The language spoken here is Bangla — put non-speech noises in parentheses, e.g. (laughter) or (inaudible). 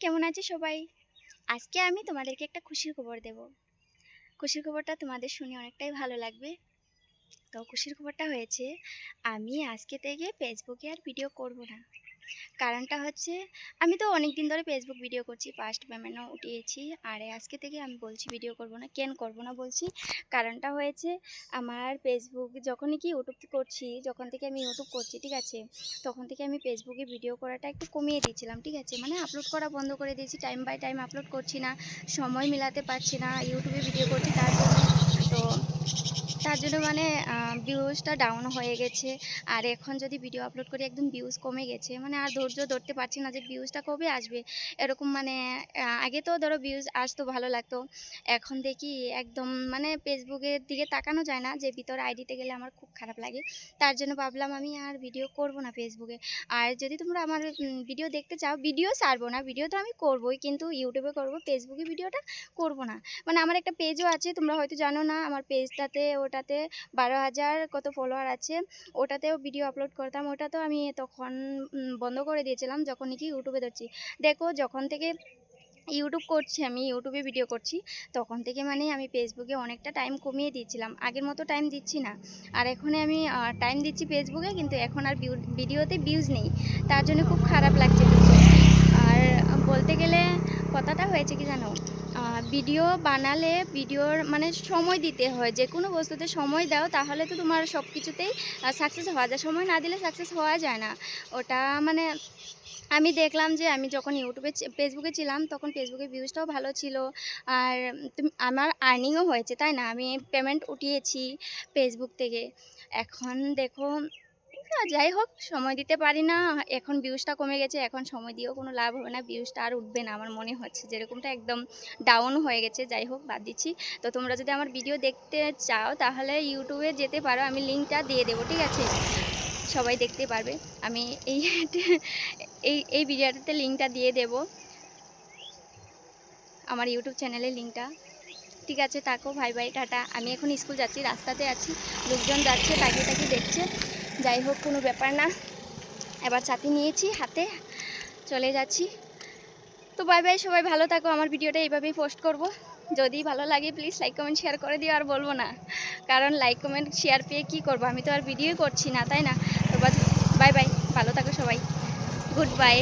কেমন আছে সবাই? আজকে আমি তোমাদেরকে একটা খুশির খবর দেব। খুশির খবরটা তোমাদের শুনে অনেকটাই ভালো লাগবে। তো খুশির খবরটা হয়েছে, আমি আজকে থেকে ফেসবুকে আর ভিডিও করব না। কারণটা হচ্ছে, আমি তো অনেক দিন ধরে ফেসবুক ভিডিও করছি ফার্স্ট পেমেন্টও উঠিয়েছি, আর আজকে থেকে আমি বলছি ভিডিও করব না, কেন করব না বলছি। কারণটা হয়েছে, আমার ফেসবুক যখনই কি ইউটিউব করছি, যখন থেকে আমি ইউটিউব করছি, ঠিক আছে, তখন থেকে আমি ফেসবুকে ভিডিও করাটা একটু কমিয়ে দিয়েছিলাম, ঠিক আছে মানে আপলোড করা বন্ধ করে দিয়েছি টাইম বাই টাইম আপলোড করছি না, সময় মিলাতে পারছি না ইউটিউবে ভিডিও করছি, তার তার জন্য মানে ভিউজটা ডাউন হয়ে গেছে। আর এখন যদি ভিডিও আপলোড করি, একদম ভিউজ কমে গেছে। মানে আর ধৈর্য ধরতে পারছি না যে ভিউজটা কবে আসবে? এরকম মানে আগে তো ধরো ভিউজ আসতো, ভালো লাগতো। এখন দেখি একদম মানে ফেসবুকের দিকে তাকানো যায় না, যে ভিতর আইডিতে গেলে আমার খুব খারাপ লাগে। তার জন্য ভাবলাম আমি আর ভিডিও করব না ফেসবুকে। আর যদি তোমরা আমার ভিডিও দেখতে চাও ভিডিও ছাড়বো না ভিডিও তো আমি করবোই, কিন্তু ইউটিউবে করব ফেসবুকে ভিডিওটা করব না। মানে আমার একটা পেজও আছে, তোমরা হয়তো জানো না, আমার পেজটাতে ওটাতে বারো হাজার কত ফলোয়ার আছে, ওটাতেও ভিডিও আপলোড করতাম ওটাতেও আমি তখন বন্ধ করে দিয়েছিলাম যখন নাকি ইউটিউবে ধরছি। দেখো, যখন থেকে ইউটিউব করছি আমি ইউটিউবে ভিডিও করছি, তখন থেকে মানে আমি ফেসবুকে অনেকটা টাইম কমিয়ে দিয়েছিলাম। আগের মতো টাইম দিচ্ছি না। আর এখন আমি টাইম দিচ্ছি ফেসবুকে কিন্তু এখন আর ভিডিওতে ভিউজ নেই। তার জন্য খুব খারাপ লাগছে আর বলতে গেলে কথাটা হয়েছে কি জানো? ভিডিও বানালে ভিডিওর মানে সময় দিতে হয়। যে কোনো বস্তুতে সময় দাও, তাহলে তো তোমার সব কিছুতেই সাকসেস হওয়া যায়। সময় না দিলে সাকসেস হওয়া যায় না। ওটা মানে আমি দেখলাম যে আমি যখন ইউটিউবে ফেসবুকে ছিলাম, তখন ফেসবুকে ভিউজটাও ভালো ছিল। আর আমার আর্নিংও হয়েছে, তাই না? আমি পেমেন্ট উঠিয়েছি ফেসবুক থেকে। এখন দেখো যাই হোক, সময় দিতে পারি না। এখন ভিউজটা কমে গেছে, এখন সময় দিয়েও কোনো লাভ হবে না। ভিউজটা আর উঠবে না আমার মনে হচ্ছে। যেরকমটা একদম ডাউন হয়ে গেছে, যাই হোক, বাদ দিচ্ছি। তো তোমরা যদি আমার ভিডিও দেখতে চাও, তাহলে ইউটিউবে যেতে পারো। আমি লিঙ্কটা দিয়ে দেবো, ঠিক আছে? সবাই দেখতে পারবে। আমি এই (laughs) এই এই ভিডিওটাতে লিঙ্কটা দিয়ে দেব। আমার ইউটিউব চ্যানেলের লিঙ্কটা ঠিক আছে তাকো ভাই ভাই টাটা। আমি এখন স্কুল যাচ্ছি, রাস্তাতে আছি। লোকজন যাচ্ছে, তাকিয়ে তাকিয়ে দেখছে। যাই হোক, কোনো ব্যাপার না। এবার ছাতি নিয়েছি, হাতে চলে যাচ্ছি। তো বাই বাই সবাই ভালো থাকো। আমার ভিডিওটা এইভাবেই পোস্ট করব। যদি ভালো লাগে প্লিজ লাইক কমেন্ট শেয়ার করে দিও। আর বলব না, কারণ লাইক কমেন্ট শেয়ার পেয়ে কি করব? আমি তো আর ভিডিও করছি না, তাই না? তো বাই বাই ভালো থাকো সবাই। Good bye